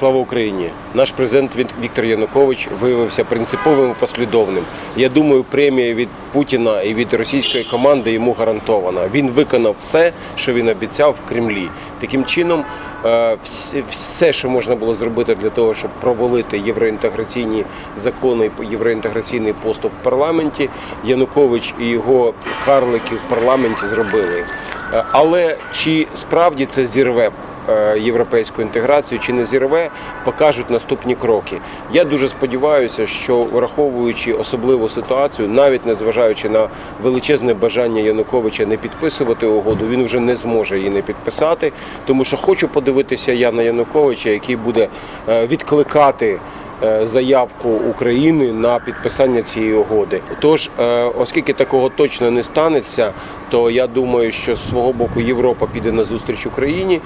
Слава Україні! Наш президент Вік- Віктор Янукович виявився принциповим і послідовним. Я думаю, премія від Путіна і від російської команди йому гарантована. Він виконав все, що він обіцяв в Кремлі. Таким чином, е, все, що можна було зробити для того, щоб провалити євроінтеграційні закони, євроінтеграційний поступ в парламенті, Янукович і його карлики в парламенті зробили. Е, Але чи справді це зірве європейську інтеграцію, чи не зірве, покажуть наступні кроки. Я дуже сподіваюся, що враховуючи особливу ситуацію, навіть незважаючи на величезне бажання Януковича не підписувати угоду, він вже не зможе її не підписати, тому що хочу подивитися я на Януковича, який буде е, відкликати е, заявку України на підписання цієї угоди. Тож, е, оскільки такого точно не станеться, то я думаю, що з свого боку Європа піде на зустріч Україні,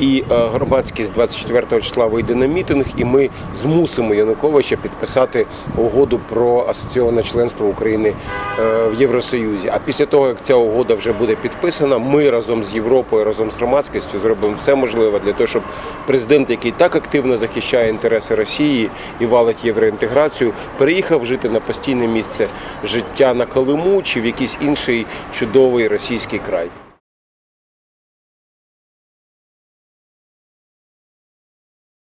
і е, громадськість 24 числа вийде на мітинг, і ми змусимо Януковича підписати угоду про асоційоване членство України е, в Євросоюзі. А після того, як ця угода вже буде підписана, ми разом з Європою, разом з громадськістю зробимо все можливе для того, щоб президент, який так активно захищає інтереси Росії і валить євроінтеграцію, переїхав жити на постійне місце життя на Колиму чи в якийсь інший чудовий російський край.